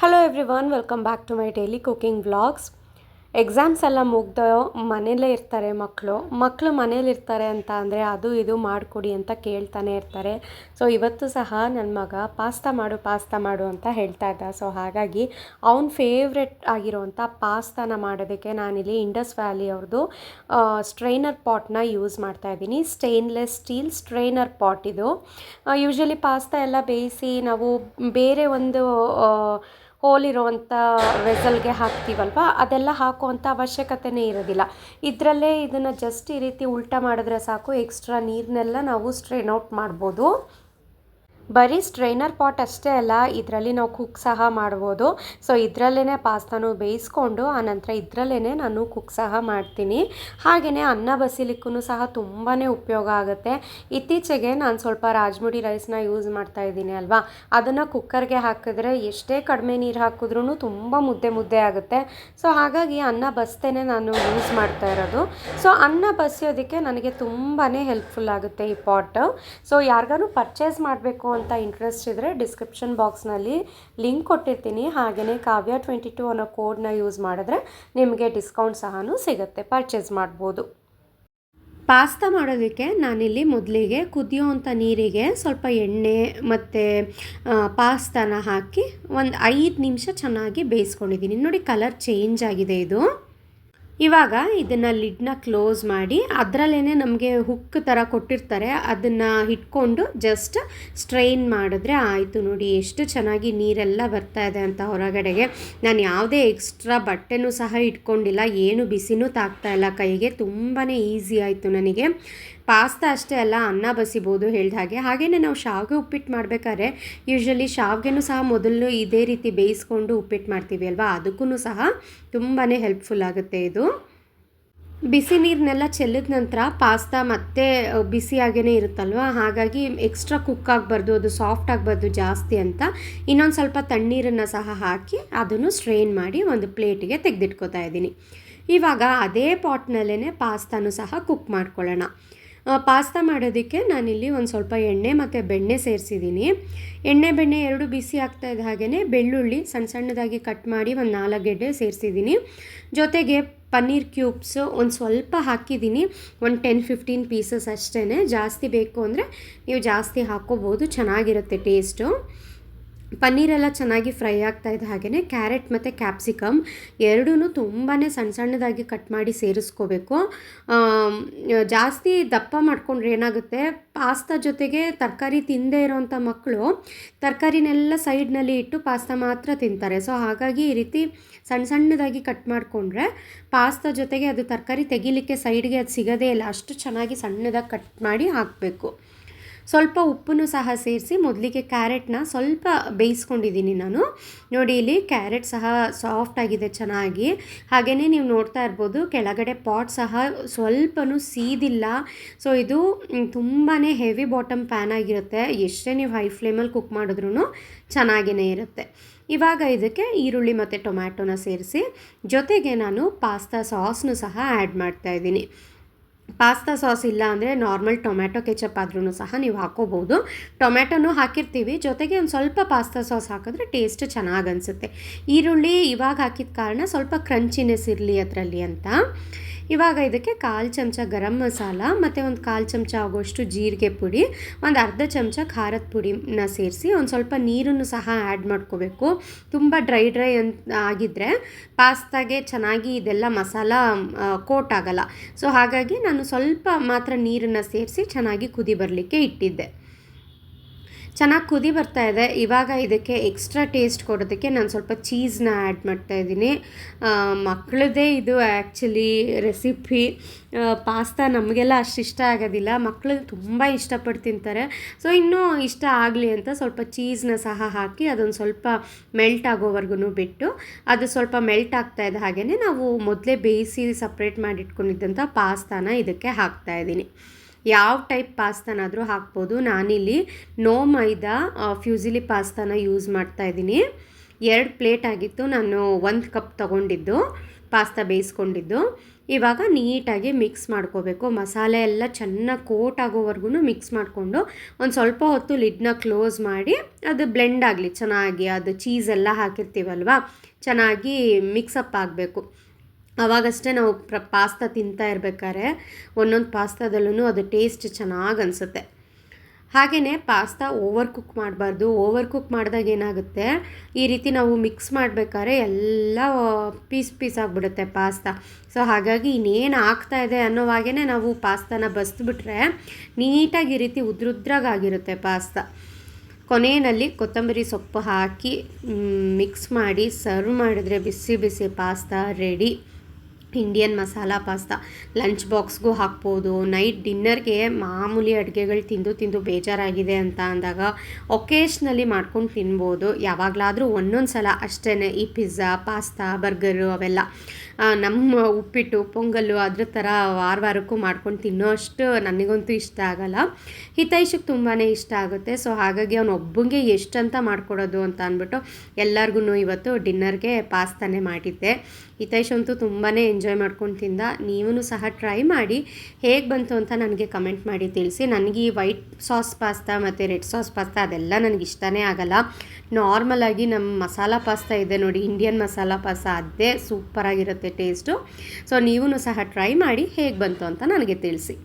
Hello everyone welcome back to my daily cooking vlogs exams ಎಲ್ಲ ಮುಗ್ದು ಮನೇಲೇ ಇರ್ತಾರೆ ಮಕ್ಕಳು ಮಕ್ಕಳು ಮನೇಲಿರ್ತಾರೆ ಅಂತ ಅಂದರೆ ಅದು ಇದು ಮಾಡಿಕೊಡಿ ಅಂತ ಕೇಳ್ತಾನೆ ಇರ್ತಾರೆ. ಸೊ ಇವತ್ತು ಸಹ ನನ್ನ ಮಗ ಪಾಸ್ತಾ ಮಾಡು ಪಾಸ್ತಾ ಮಾಡು ಅಂತ ಹೇಳ್ತಾ ಇದ್ದ. ಸೊ ಹಾಗಾಗಿ ಅವನ ಫೇವ್ರೆಟ್ ಆಗಿರೋವಂಥ ಪಾಸ್ತಾನ ಮಾಡೋದಕ್ಕೆ ನಾನಿಲ್ಲಿ ಇಂಡಸ್ ವ್ಯಾಲಿ ಅವ್ರದ್ದು ಸ್ಟ್ರೈನರ್ ಪಾಟ್ನ ಯೂಸ್ ಮಾಡ್ತಾ ಇದ್ದೀನಿ. ಸ್ಟೇನ್ಲೆಸ್ ಸ್ಟೀಲ್ ಸ್ಟ್ರೈನರ್ ಪಾಟ್ ಇದು. ಯೂಶ್ವಲಿ ಪಾಸ್ತಾ ಎಲ್ಲ ಬೇಯಿಸಿ ನಾವು ಬೇರೆ ಒಂದು ಆ, ಹೋಲ್ ಇರುವಂಥ ವೆಸಲ್ಗೆ ಹಾಕ್ತೀವಲ್ವ? ಅದೆಲ್ಲ ಹಾಕುವಂಥ ಅವಶ್ಯಕತೆನೇ ಇರೋದಿಲ್ಲ. ಇದರಲ್ಲೇ ಇದನ್ನು ಜಸ್ಟ್ ಈ ರೀತಿ ಉಲ್ಟಾ ಮಾಡಿದ್ರೆ ಸಾಕು. ಎಕ್ಸ್ಟ್ರಾ ನೀರನ್ನೆಲ್ಲ ನಾವು ಸ್ಟ್ರೈನ್ ಔಟ್ ಮಾಡ್ಬೋದು. ಬರೀ ಸ್ಟ್ರೈನರ್ ಪಾಟ್ ಅಷ್ಟೇ ಅಲ್ಲ, ಇದರಲ್ಲಿ ನಾವು ಕುಕ್ ಸಹ ಮಾಡ್ಬೋದು. ಸೊ ಇದರಲ್ಲೇ ಪಾಸ್ತಾನು ಬೇಯಿಸ್ಕೊಂಡು, ಆನಂತರ ಇದರಲ್ಲೇ ನಾನು ಕುಕ್ ಸಹ ಮಾಡ್ತೀನಿ. ಹಾಗೆಯೇ ಅನ್ನ ಬಸಿಲಿಕ್ಕೂ ಸಹ ತುಂಬಾ ಉಪಯೋಗ ಆಗುತ್ತೆ. ಇತ್ತೀಚೆಗೆ ನಾನು ಸ್ವಲ್ಪ ರಾಜ್ಮುಡಿ ರೈಸ್ನ ಯೂಸ್ ಮಾಡ್ತಾ ಇದ್ದೀನಿ ಅಲ್ವಾ? ಅದನ್ನು ಕುಕ್ಕರ್ಗೆ ಹಾಕಿದ್ರೆ ಎಷ್ಟೇ ಕಡಿಮೆ ನೀರು ಹಾಕಿದ್ರೂ ತುಂಬ ಮುದ್ದೆ ಮುದ್ದೆ ಆಗುತ್ತೆ. ಸೊ ಹಾಗಾಗಿ ಅನ್ನ ಬಸ್ತೇನೆ ನಾನು ಯೂಸ್ ಮಾಡ್ತಾ ಇರೋದು. ಸೊ ಅನ್ನ ಬಸಿಯೋದಕ್ಕೆ ನನಗೆ ತುಂಬಾ ಹೆಲ್ಪ್ಫುಲ್ ಆಗುತ್ತೆ ಈ ಪಾಟ್ ಸೊ ಯಾರಿಗಾರು ಪರ್ಚೇಸ್ ಮಾಡಬೇಕು ಅಂತ ಇಂಟ್ರೆಸ್ಟ್ ಇದ್ದರೆ ಡಿಸ್ಕ್ರಿಪ್ಷನ್ ಬಾಕ್ಸ್ನಲ್ಲಿ ಲಿಂಕ್ ಕೊಟ್ಟಿರ್ತೀನಿ. ಹಾಗೆಯೇ ಕಾವ್ಯ ಟ್ವೆಂಟಿ ಟು ಅನ್ನೋ ಕೋಡ್ನ ಯೂಸ್ ಮಾಡಿದ್ರೆ ನಿಮಗೆ ಡಿಸ್ಕೌಂಟ್ ಸಹ ಸಿಗುತ್ತೆ. ಪರ್ಚೇಸ್ ಮಾಡ್ಬೋದು. ಪಾಸ್ತಾ ಮಾಡೋದಕ್ಕೆ ನಾನಿಲ್ಲಿ ಮೊದಲಿಗೆ ಕುದಿಯೋವಂಥ ನೀರಿಗೆ ಸ್ವಲ್ಪ ಎಣ್ಣೆ ಮತ್ತು ಪಾಸ್ತಾನ ಹಾಕಿ ಒಂದು ಐದು ನಿಮಿಷ ಚೆನ್ನಾಗಿ ಬೇಯಿಸ್ಕೊಂಡಿದ್ದೀನಿ. ನೋಡಿ ಕಲರ್ ಚೇಂಜ್ ಆಗಿದೆ ಇದು. ಇವಾಗ ಇದನ್ನು ಲಿಡ್ನ ಕ್ಲೋಸ್ ಮಾಡಿ ಅದರಲ್ಲೇ ನಮಗೆ ಹುಕ್ ಥರ ಕೊಟ್ಟಿರ್ತಾರೆ. ಅದನ್ನು ಇಟ್ಕೊಂಡು ಜಸ್ಟ್ ಸ್ಟ್ರೈನ್ ಮಾಡಿದ್ರೆ ಆಯಿತು ನೋಡಿ, ಎಷ್ಟು ಚೆನ್ನಾಗಿ ನೀರೆಲ್ಲ ಬರ್ತಾ ಇದೆ ಅಂತ ಹೊರಗಡೆಗೆ. ನಾನು ಯಾವುದೇ ಎಕ್ಸ್ಟ್ರಾ ಬಟ್ಟೆನೂ ಸಹ ಇಟ್ಕೊಂಡಿಲ್ಲ ಏನು ಬಿಸಿನೂ ತಾಗ್ತಾ ಇಲ್ಲ. ಕೈಗೆ ತುಂಬಾ ಈಸಿ ಆಯಿತು ನನಗೆ. ಪಾಸ್ತಾ ಅಷ್ಟೇ ಅಲ್ಲ, ಅನ್ನ ಬಸಿಬೋದು ಹೇಳಿದ ಹಾಗೆ. ಹಾಗೆಯೇ ನಾವು ಶಾವಿಗೆ ಉಪ್ಪಿಟ್ಟು ಮಾಡಬೇಕಾದ್ರೆ ಯೂಶ್ವಲಿ ಶಾವಿಗೆನೂ ಸಹ ಮೊದಲು ಇದೇ ರೀತಿ ಬೇಯಿಸ್ಕೊಂಡು ಉಪ್ಪಿಟ್ಟು ಮಾಡ್ತೀವಿ ಅಲ್ವಾ? ಅದಕ್ಕೂ ಸಹ ತುಂಬಾ ಹೆಲ್ಪ್ಫುಲ್ ಆಗುತ್ತೆ ಇದು. ಬಿಸಿ ನೀರನ್ನೆಲ್ಲ ಚೆಲ್ಲಿದ ನಂತರ ಪಾಸ್ತಾ ಮತ್ತೆ ಬಿಸಿಯಾಗೇ ಇರುತ್ತಲ್ವ? ಹಾಗಾಗಿ ಎಕ್ಸ್ಟ್ರಾ ಕುಕ್ ಆಗಬಾರ್ದು, ಅದು ಸಾಫ್ಟ್ ಆಗಬಾರ್ದು ಜಾಸ್ತಿ ಅಂತ. ಇನ್ನೊಂದು ಸ್ವಲ್ಪ ತಣ್ಣೀರನ್ನು ಸಹ ಹಾಕಿ ಅದನ್ನು ಸ್ಟ್ರೈನ್ ಮಾಡಿ ಒಂದು ಪ್ಲೇಟಿಗೆ ತೆಗೆದಿಟ್ಕೋತಾ ಇದ್ದೀನಿ. ಇವಾಗ ಅದೇ ಪಾಟ್ನಲ್ಲೇ ಪಾಸ್ತಾನು ಸಹ ಕುಕ್ ಮಾಡ್ಕೊಳ್ಳೋಣ. ಪಾಸ್ತಾ ಮಾಡೋದಕ್ಕೆ ನಾನಿಲ್ಲಿ ಒಂದು ಸ್ವಲ್ಪ ಎಣ್ಣೆ ಮತ್ತು ಬೆಣ್ಣೆ ಸೇರಿಸಿದ್ದೀನಿ. ಎಣ್ಣೆ, ಬೆಣ್ಣೆ ಎರಡು ಬಿಸಿ ಆಗ್ತಾ ಇದ್ದ ಹಾಗೆಯೇ ಬೆಳ್ಳುಳ್ಳಿ ಸಣ್ಣ ಸಣ್ಣದಾಗಿ ಕಟ್ ಮಾಡಿ ಒಂದು ನಾಲ್ಕು ಗೆಡ್ಡೆ ಸೇರಿಸಿದ್ದೀನಿ. ಜೊತೆಗೆ ಪನ್ನೀರ್ ಕ್ಯೂಬ್ಸ್ ಒಂದು ಸ್ವಲ್ಪ ಹಾಕಿದ್ದೀನಿ. ಒಂದು ಟೆನ್ ಫಿಫ್ಟೀನ್ ಪೀಸಸ್ ಅಷ್ಟೇ ಜಾಸ್ತಿ ಬೇಕು ಅಂದರೆ ನೀವು ಜಾಸ್ತಿ ಹಾಕ್ಕೋಬೋದು ಚೆನ್ನಾಗಿರುತ್ತೆ ಟೇಸ್ಟು ಪನ್ನೀರೆಲ್ಲ ಚೆನ್ನಾಗಿ ಫ್ರೈ ಆಗ್ತಾ ಇದ್ದ ಹಾಗೆಯೇ ಕ್ಯಾರೆಟ್ ಮತ್ತು ಕ್ಯಾಪ್ಸಿಕಮ್ ಎರಡೂ ತುಂಬಾ ಸಣ್ಣ ಸಣ್ಣದಾಗಿ ಕಟ್ ಮಾಡಿ ಸೇರಿಸ್ಕೋಬೇಕು. ಜಾಸ್ತಿ ದಪ್ಪ ಮಾಡಿಕೊಂಡ್ರೆ ಏನಾಗುತ್ತೆ, ಪಾಸ್ತಾ ಜೊತೆಗೆ ತರಕಾರಿ ತಿಂದೇ ಇರೋವಂಥ ಮಕ್ಕಳು ತರಕಾರಿನೆಲ್ಲ ಸೈಡ್ನಲ್ಲಿ ಇಟ್ಟು ಪಾಸ್ತಾ ಮಾತ್ರ ತಿಂತಾರೆ. ಸೊ, ಹಾಗಾಗಿ ಈ ರೀತಿ ಸಣ್ಣ ಸಣ್ಣದಾಗಿ ಕಟ್ ಮಾಡಿಕೊಂಡ್ರೆ ಪಾಸ್ತಾ ಜೊತೆಗೆ ಅದು ತರಕಾರಿ ತೆಗಿಲಿಕ್ಕೆ ಸೈಡ್ಗೆ ಅದು ಸಿಗೋದೇ ಇಲ್ಲ, ಅಷ್ಟು ಚೆನ್ನಾಗಿ ಸಣ್ಣದಾಗಿ ಕಟ್ ಮಾಡಿ ಹಾಕಬೇಕು. ಸ್ವಲ್ಪ ಉಪ್ಪನ್ನು ಸಹ ಸೇರಿಸಿ ಮೊದಲಿಗೆ ಕ್ಯಾರೆಟ್ನ ಸ್ವಲ್ಪ ಬೇಯಿಸ್ಕೊಂಡಿದ್ದೀನಿ ನಾನು. ನೋಡಿ, ಇಲ್ಲಿ ಕ್ಯಾರೆಟ್ ಸಹ ಸಾಫ್ಟ್ ಆಗಿದೆ, ಚೆನ್ನಾಗಿ. ಹಾಗೆಯೇ ನೀವು ನೋಡ್ತಾ ಇರ್ಬೋದು, ಕೆಳಗಡೆ ಪಾಟ್ ಸಹ ಸ್ವಲ್ಪನೂ ಸೀದಿಲ್ಲ. ಸೊ ಇದು ತುಂಬಾ ಹೆವಿ ಬಾಟಮ್ ಪ್ಯಾನ್ ಆಗಿರುತ್ತೆ. ಎಷ್ಟೇ ನೀವು ಹೈ ಫ್ಲೇಮಲ್ಲಿ ಕುಕ್ ಮಾಡಿದ್ರೂ ಚೆನ್ನಾಗೇ ಇರುತ್ತೆ. ಇವಾಗ ಇದಕ್ಕೆ ಈರುಳ್ಳಿ ಮತ್ತು ಟೊಮ್ಯಾಟೊನ ಸೇರಿಸಿ, ಜೊತೆಗೆ ನಾನು ಪಾಸ್ತಾ ಸಾಸ್ನು ಸಹ ಆ್ಯಡ್ ಮಾಡ್ತಾ ಇದ್ದೀನಿ. ಪಾಸ್ತಾ ಸಾಸ್ ಇಲ್ಲ ಅಂದರೆ ನಾರ್ಮಲ್ ಟೊಮ್ಯಾಟೊ ಕೆಚಪ್ ಆದ್ರೂ ಸಹ ನೀವು ಹಾಕೋಬೋದು ಟೊಮ್ಯಾಟೊನೂ ಹಾಕಿರ್ತೀವಿ. ಜೊತೆಗೆ ಒಂದು ಸ್ವಲ್ಪ ಪಾಸ್ತಾ ಸಾಸ್ ಹಾಕಿದ್ರೆ ಟೇಸ್ಟ್ ಚೆನ್ನಾಗಿ ಅನಿಸುತ್ತೆ. ಈರುಳ್ಳಿ ಇವಾಗ ಹಾಕಿದ ಕಾರಣ ಸ್ವಲ್ಪ ಕ್ರಂಚಿನೆಸ್ ಇರಲಿ ಅದರಲ್ಲಿ ಅಂತ. ಇವಾಗ ಇದಕ್ಕೆ ಕಾಲು ಚಮಚ ಗರಂ ಮಸಾಲ ಮತ್ತು ಒಂದು ಕಾಲು ಚಮಚ ಆಗೋಷ್ಟು ಜೀರಿಗೆ ಪುಡಿ, ಒಂದು ಅರ್ಧ ಚಮಚ ಖಾರದ ಪುಡಿನ ಸೇರಿಸಿ ಒಂದು ಸ್ವಲ್ಪ ನೀರನ್ನು ಸಹ ಆ್ಯಡ್ ಮಾಡ್ಕೋಬೇಕು. ತುಂಬ ಡ್ರೈ ಡ್ರೈ ಅಂತ ಆಗಿದ್ದರೆ ಪಾಸ್ತಾಗೆ ಚೆನ್ನಾಗಿ ಇದೆಲ್ಲ ಮಸಾಲ ಕೋಟ್ ಆಗಲ್ಲ. ಸೊ ಹಾಗಾಗಿ ನಾನು ಸ್ವಲ್ಪ ಮಾತ್ರ ನೀರನ್ನು ಸೇರಿಸಿ ಚೆನ್ನಾಗಿ ಕುದಿ ಬರಲಿಕ್ಕೆ ಇಟ್ಟಿದ್ದೆ. ಚೆನ್ನಾಗಿ ಕುದಿ ಬರ್ತಾ ಇದೆ. ಇವಾಗ ಇದಕ್ಕೆ ಎಕ್ಸ್ಟ್ರಾ ಟೇಸ್ಟ್ ಕೊಡೋದಕ್ಕೆ ನಾನು ಸ್ವಲ್ಪ ಚೀಸ್ನ ಆ್ಯಡ್ ಮಾಡ್ತಾ ಇದ್ದೀನಿ. ಮಕ್ಕಳದೇ ಇದು ಆ್ಯಕ್ಚುಲಿ ರೆಸಿಪಿ ಪಾಸ್ತಾ ನಮಗೆಲ್ಲ ಅಷ್ಟು ಇಷ್ಟ ಆಗೋದಿಲ್ಲ. ಮಕ್ಕಳು ತುಂಬ ಇಷ್ಟಪಟ್ಟು ತಿಂತಾರೆ. ಸೊ ಇನ್ನೂ ಇಷ್ಟ ಆಗಲಿ ಅಂತ ಸ್ವಲ್ಪ ಚೀಸ್ನ ಸಹ ಹಾಕಿ ಅದೊಂದು ಸ್ವಲ್ಪ ಮೆಲ್ಟ್ ಆಗೋವರೆಗೂ ಬಿಟ್ಟು ಅದು ಸ್ವಲ್ಪ ಮೆಲ್ಟ್ ಆಗ್ತಾ ಇದೆ ಹಾಗೆಯೇ ನಾವು ಮೊದಲೇ ಬೇಯಿಸಿ ಸಪ್ರೇಟ್ ಮಾಡಿಟ್ಕೊಂಡಿದ್ದಂಥ ಪಾಸ್ತಾನ ಇದಕ್ಕೆ ಹಾಕ್ತಾ ಇದ್ದೀನಿ. ಯಾವ ಟೈಪ್ ಪಾಸ್ತಾನಾದರೂ ಹಾಕ್ಬೋದು. ನಾನಿಲ್ಲಿ ನೋ ಮೈದಾ ಫ್ಯೂಸಿಲಿ ಪಾಸ್ತಾನ ಯೂಸ್ ಮಾಡ್ತಾ ಇದ್ದೀನಿ. ಎರಡು ಪ್ಲೇಟ್ ಆಗಿತ್ತು. ನಾನು ಒಂದು ಕಪ್ ತಗೊಂಡಿದ್ದು, ಪಾಸ್ತಾ ಬೇಯಿಸ್ಕೊಂಡಿದ್ದು. ಇವಾಗ ನೀಟಾಗಿ ಮಿಕ್ಸ್ ಮಾಡ್ಕೋಬೇಕು. ಮಸಾಲೆ ಎಲ್ಲ ಚೆನ್ನಾಗಿ ಕೋಟ್ ಆಗೋವರೆಗೂ ಮಿಕ್ಸ್ ಮಾಡಿಕೊಂಡು ಒಂದು ಸ್ವಲ್ಪ ಹೊತ್ತು ಲಿಡ್ನ ಕ್ಲೋಸ್ ಮಾಡಿ ಅದು ಬ್ಲೆಂಡ್ ಆಗಲಿ. ಚೆನ್ನಾಗಿ ಅದು ಚೀಸ್ ಎಲ್ಲ ಹಾಕಿರ್ತೀವಲ್ವ? ಚೆನ್ನಾಗಿ ಮಿಕ್ಸಪ್ ಆಗಬೇಕು. ಅವಾಗಷ್ಟೇ ನಾವು ಪ್ರ ಪಾಸ್ತಾ ತಿಂತಾ ಇರ್ಬೇಕಾದ್ರೆ ಒಂದೊಂದು ಪಾಸ್ತಾದಲ್ಲೂ ಅದು ಟೇಸ್ಟ್ ಚೆನ್ನಾಗಿ ಅನಿಸುತ್ತೆ. ಹಾಗೆಯೇ ಪಾಸ್ತಾ ಓವರ್ ಕುಕ್ ಮಾಡಬಾರ್ದು, ಓವರ್ ಕುಕ್ ಮಾಡಿದಾಗ ಏನಾಗುತ್ತೆ? ಈ ರೀತಿ ನಾವು ಮಿಕ್ಸ್ ಮಾಡಬೇಕಾದ್ರೆ ಎಲ್ಲ ಪೀಸ್ ಪೀಸ್ ಆಗಿಬಿಡುತ್ತೆ ಪಾಸ್ತಾ. ಸೊ ಹಾಗಾಗಿ ಇನ್ನೇನು ಆಗ್ತಾ ಇದೆ ಅನ್ನೋವಾಗೇ ನಾವು ಪಾಸ್ತಾನ ಬಸ್ದುಬಿಟ್ರೆ ನೀಟಾಗಿ ಈ ರೀತಿ ಉದ್ರುದ್ರಾಗಿರುತ್ತೆ ಪಾಸ್ತಾ. ಕೊನೆಯಲ್ಲಿ ಕೊತ್ತಂಬರಿ ಸೊಪ್ಪು ಹಾಕಿ ಮಿಕ್ಸ್ ಮಾಡಿ, ಸರ್ವ್ ಮಾಡಿದ್ರೆ ಬಿಸಿ ಬಿಸಿ pasta ready. Indian masala pasta lunch ಬಾಕ್ಸ್ಗೂ ಹಾಕ್ಬೋದು. ನೈಟ್ ಡಿನ್ನರ್ಗೆ ಮಾಮೂಲಿ ಅಡುಗೆಗಳು ತಿಂದು ತಿಂದು ಬೇಜಾರಾಗಿದೆ ಅಂತ ಅಂದಾಗ ಒಕೇಶ್ನಲ್ಲಿ ಮಾಡ್ಕೊಂಡು ತಿನ್ಬೋದು. ಯಾವಾಗಲಾದರೂ ಒಂದೊಂದು ಸಲ ಅಷ್ಟೇ ಈ ಪಿಜ್ಜಾ ಪಾಸ್ತಾ ಬರ್ಗರು ಅವೆಲ್ಲ. ನಮ್ಮ ಉಪ್ಪಿಟ್ಟು, ಪೊಂಗಲ್ಲು ಅದ್ರ ಥರ ವಾರ ವಾರಕ್ಕೂ ಮಾಡ್ಕೊಂಡು ತಿನ್ನೋ ಅಷ್ಟು ನನಗಂತೂ ಇಷ್ಟ ಆಗಲ್ಲ. ಹಿತೈಷಕ್ಕೆ ತುಂಬಾ ಇಷ್ಟ ಆಗುತ್ತೆ. ಸೊ ಹಾಗಾಗಿ ಅವನು ಒಬ್ಬಂಗೆ ಎಷ್ಟಂತ ಮಾಡ್ಕೊಡೋದು ಅಂತ ಅಂದ್ಬಿಟ್ಟು ಎಲ್ಲರಿಗೂ ಇವತ್ತು ಡಿನ್ನರ್ಗೆ ಪಾಸ್ತಾನೇ ಮಾಡಿದ್ದೆ. ಹಿತೈಷ್ ಅಂತೂ ತುಂಬಾ ಎಂಜಾಯ್ ಮಾಡ್ಕೊಂಡು ತಿಂದ ನೀವೂ ಸಹ ಟ್ರೈ ಮಾಡಿ ಹೇಗೆ ಬಂತು ಅಂತ ನನಗೆ ಕಮೆಂಟ್ ಮಾಡಿ ತಿಳಿಸಿ. ನನಗೆ ಈ ವೈಟ್ ಸಾಸ್ ಪಾಸ್ತಾ ಮತ್ತು ರೆಡ್ ಸಾಸ್ ಪಾಸ್ತಾ ಅದೆಲ್ಲ ನನಗೆ ಇಷ್ಟನೇ ಆಗಲ್ಲ. ನಾರ್ಮಲಾಗಿ ನಮ್ಮ ಮಸಾಲ ಪಾಸ್ತಾ ಇದೆ ನೋಡಿ ಇಂಡಿಯನ್ ಮಸಾಲ ಪಾಸ್ತಾ ಅದೇ ಸೂಪರಾಗಿರುತ್ತೆ ಟೇಸ್ಟು ಸೊ ನೀವೂ ಸಹ ಟ್ರೈ ಮಾಡಿ ಹೇಗೆ ಬಂತು ಅಂತ ನನಗೆ ತಿಳಿಸಿ.